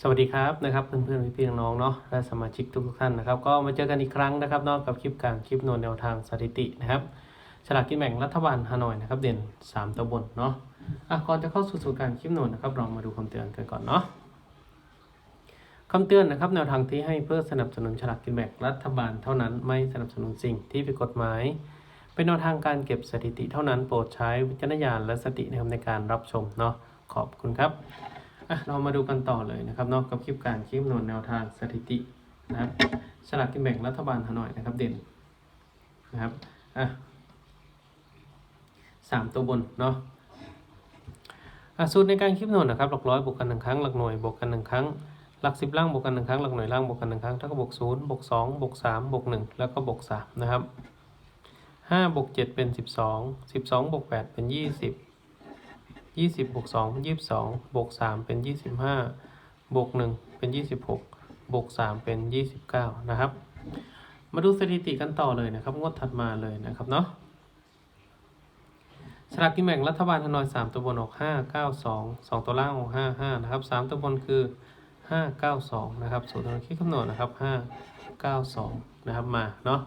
สวัสดีครับนะครับเพื่อนๆพี่ๆน้องๆเนาะและสมาชิกทุกๆท่านนะครับก็มาเจอกันอีกครั้งนะครับนอกกับคลิปการคลิปโนนแนวทางสถิตินะครับฉลากกินแบ่งรัฐบาลฮานอยนะครับเด่น 3 ตัวบนเนาะอะก่อนจะเข้าสู่สู่การคลิปโนนนะครับเรามาดูคำเตือนกันก่อนเนาะคำเตือนนะครับแนวทางที่ให้เพื่อสนับสนุนฉลากกินแบ่งรัฐบาลเท่านั้นไม่สนับสนุนสิ่งที่ผิดกฎหมาย เป็นแนวทางการเก็บสถิติเท่านั้นโปรดใช้วิจารณญาณและสติในการรับชมเนาะขอบคุณครับ อะเรามาดูกันต่อเลยนะครับเนอกกับคลิปการคลิปนวลแนวทางสถิตินะครับสลากกินแบ่งรัฐบาลฮานอยนะครับเด่นนะครับอะสามตัวบนเนาะอะสูตรในการคลิปนวลนะครับหลักร้อยบวกกันหนึ่งครั้งหลักหน่วยบวกกันหนึ่งครั้งหลักสิบล่างบวกกันหนึ่งครั้งหลักหน่วยล่างบวกกันหนึ่งครั้งเท่ากับบวกศูนย์บวกสองบวกสามบวกหนึ่งแล้วก็บวกสามนะครับห้าบวกเจ็ดเป็นสิบสองสิบสองบวกแปดเป็นยี่สิบ ยี่สิบบวกสองยี่สิบสองบวกสามเป็นยี่สิบห้าบวกหนึ่งเป็นยี่สิบหกบวกสามเป็นยี่สิบเก้านะครับ มาดูสถิติกันต่อเลยนะครับ งวดถัดมาเลยนะครับเนาะสลากกินแบ่งรัฐบาลฮานอยสามตัวบนออกห้าเก้าสองสองตัวล่างออกห้าห้านะครับสามตัวบนคือห้าเก้าสองนะครับสูตรทางคิดคำนวณนะครับห้าเก้าสองนะครับมาเนาะ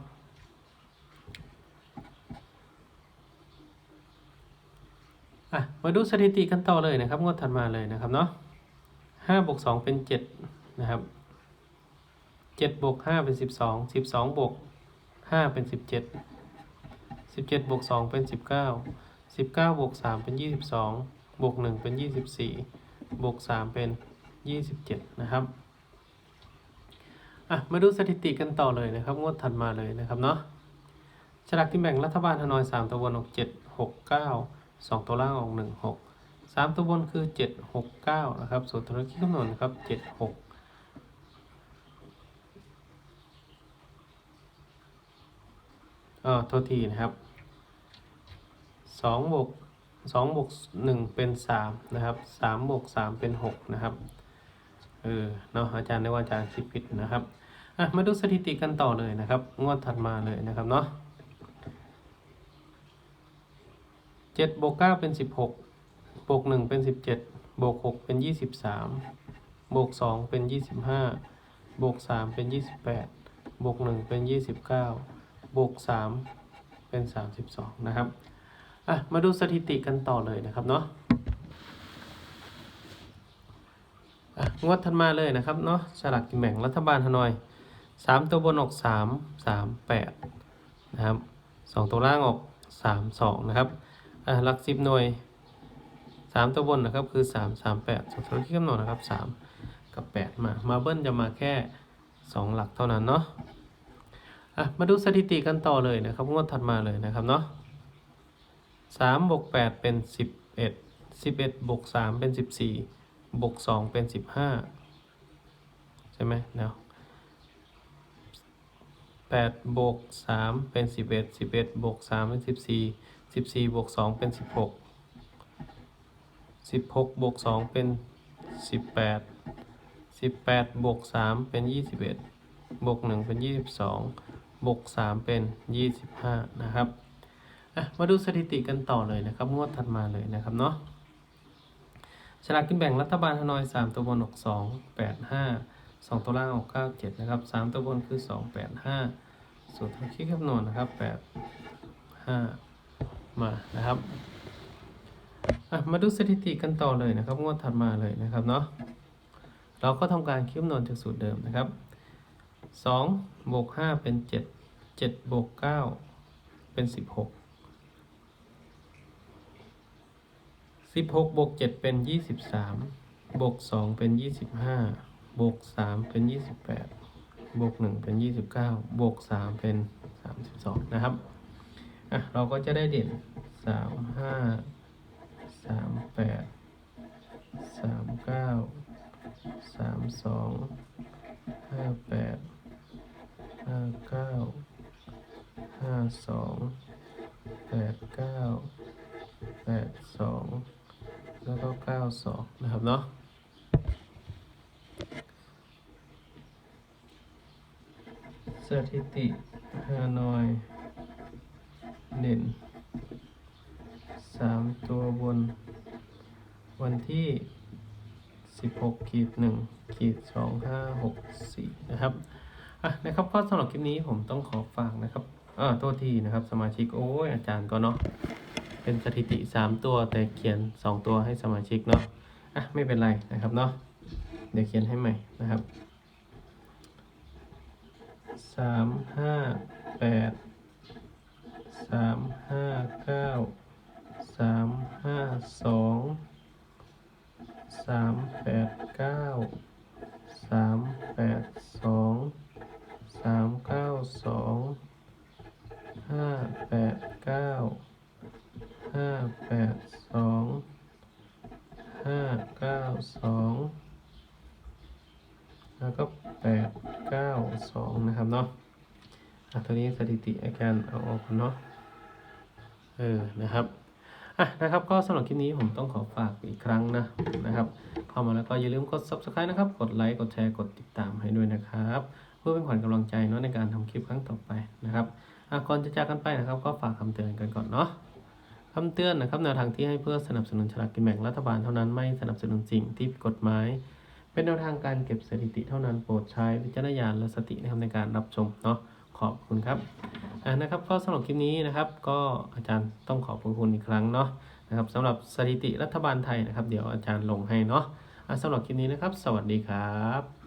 อะมาดูสถิติกันต่อเลยนะครับงวดถัดมาเลยนะครับเนาะห้าบวกสองเป็นเจ็ดนะครับเจ็ดบวกห้าเป็นสิบสองสิบสองบวกห้าเป็นสิบเจ็ดสิบเจ็ดบวกสองเป็นสิบเก้าสิบเก้าบวกสามเป็นยี่สิบสองบวกหนึ่งเป็นยี่สิบสี่บวกสามเป็นยี่สิบเจ็ดนะครับอะมาดูสถิติกันต่อเลยนะครับ งวดถัดมาเลยนะครับเนาะฉลากที่แบ่งรัฐบาลฮานอยสามตัวบนออกเจ็ดหกเก้า สองตัวล่างออกหนึ่งหกสามตัวบนคือเจ็ดหกเก้านะครับ ส่วนตัวเลขที่คำนวณนะครับเจ็ดหกเอ่อโทษทีนะครับสองบวกสองบวกหนึ่งเป็นสามนะครับสามบวกสามเป็นหกนะครับ เออ เนาะอาจารย์ได้ว่าอาจารย์คิดผิดนะครับ อะ มาดูสถิติกันต่อเลยนะครับ งวดถัดมาเลยนะครับเนาะ เจ็ดบวกเก้าเป็นสิบหกบวกหนึ่งเป็นสิบเจ็ดบวกหกเป็นยี่สิบสามบวกสองเป็นยี่สิบห้าบวกสามเป็นยี่สิบแปดบวกหนึ่งเป็นยี่สิบเก้าบวกสามเป็นสามสิบสองนะครับอะมาดูสถิติกันต่อเลยนะครับเนาะงวดถัดมาเลยนะครับเนาะฉลากกินแบ่งรัฐบาลฮานอยสามตัวบนออกสามสามแปดนะครับสองตัวล่างออกสามสองนะครับ อะหลักสิบหน่วยสามตัวบนนะครับคือสามสามแปดสองตัวที่กำหนดนะครับสามกับแปดมามาเบิ้ลจะมาแค่สองหลักเท่านั้นเนาะอะมาดูสถิติกันต่อเลยนะครับงวดถัดมาเลยนะครับเนาะสามบวกแปดเป็นสิบเอ็ดสิบเอ็ดบวกสามเป็นสิบสี่บวกสองเป็นสิบห้าใช่ไหมเนาะแปดบวกสามเป็นสิบเอ็ดสิบเอ็ดบวกสามเป็นสิบสี่ สิบสี่บวกสองเป็นสิบหกสิบหกบวกสองเป็นสิบแปดสิบแปดบวกสามเป็นยี่สิบเอ็ดบวกหนึ่งเป็นยี่สิบสองบวกสามเป็นยี่สิบห้านะครับมาดูสถิติกันต่อเลยนะครับงวดถัดมาเลยนะครับเนาะฉลากกินแบ่งรัฐบาลฮานอยสามตัวบนออกสองแปดห้าสองตัวล่างออกเก้าเจ็ดนะครับสามตัวบนคือสองแปดห้าส่วนทางคิดคำนวณนะครับแปดห้า มานะครับมาดูสถิติกันต่อเลยนะครับ งวดถัดมาเลยนะครับเนาะเราก็ทำการคิดคำนวณจากสูตรเดิมนะครับสองบวกห้าเป็นเจ็ดเจ็ดบวกเก้าเป็นสิบหกสิบหกบวกเจ็ดเป็นยี่สิบสามบวกสองเป็นยี่สิบห้าบวกสามเป็นยี่สิบแปดบวกหนึ่งเป็นยี่สิบเก้าบวกสามเป็นสามสิบสองนะครับ อะเราก็จะได้เด่นสามห้าสามแปดสามเก้าสามสองห้าแปดห้าเก้าห้าสองแปดเก้าแปดสองแล้วก็เก้าสองนะครับเนาะสถิติฮานอย เด่นสามตัวบน วันที่สิบหกขีดหนึ่งขีดสองห้าหกสี่นะครับอะนะครับก็สำหรับคลิปนี้ผมต้องขอฝากนะครับอ่าโทษทีนะครับ สมาชิกโอ้ยอาจารย์ก็เนาะเป็นสถิติสามตัวแต่เขียนสองตัวให้สมาชิกเนาะอะไม่เป็นไรนะครับเนาะเดี๋ยวเขียนให้ใหม่นะครับสามห้าแปด สามห้าเก้าสามห้าสองสามแปดเก้าสามแปดสองสามเก้าสองห้าแปดเก้าห้าแปดสองห้าเก้าสองแล้วก็แปดเก้าสองนะครับเนาะอะตัวนี้สถิติอาการเอาออกเนาะ เออนะครับอะนะครับก็สำหรับคลิปนี้ผมต้องขอฝากอีกครั้งนะนะครับ เข้ามาแล้วก็อย่าลืมกด subscribe นะครับ กดไลค์กดแชร์กดติดตามให้ด้วยนะครับ เพื่อเป็นขวัญกำลังใจเนาะในการทำคลิปครั้งต่อไปนะครับอะก่อนจะจากกันไปนะครับ ก็ฝากคำเตือนกันก่อนเนาะคำเตือนนะครับแนวทางที่ให้เพื่อสนับสนุนฉลากกินแบ่งรัฐบาลเท่านั้นไม่สนับสนุนสิ่งที่ผิดกฎหมาย เป็นแนวทางการเก็บสถิติเท่านั้นโปรดใช้วิจารณญาณและสตินะครับในการรับชมเนาะ ขอบคุณครับอ่านะครับก็สำหรับคลิปนี้นะครับ ก็อาจารย์ต้องขอบคุณอีกครั้งเนาะนะครับสำหรับสถิติรัฐบาลไทยนะครับ เดี๋ยวอาจารย์ลงให้เนาะอะสำหรับคลิปนี้นะครับ สวัสดีครับ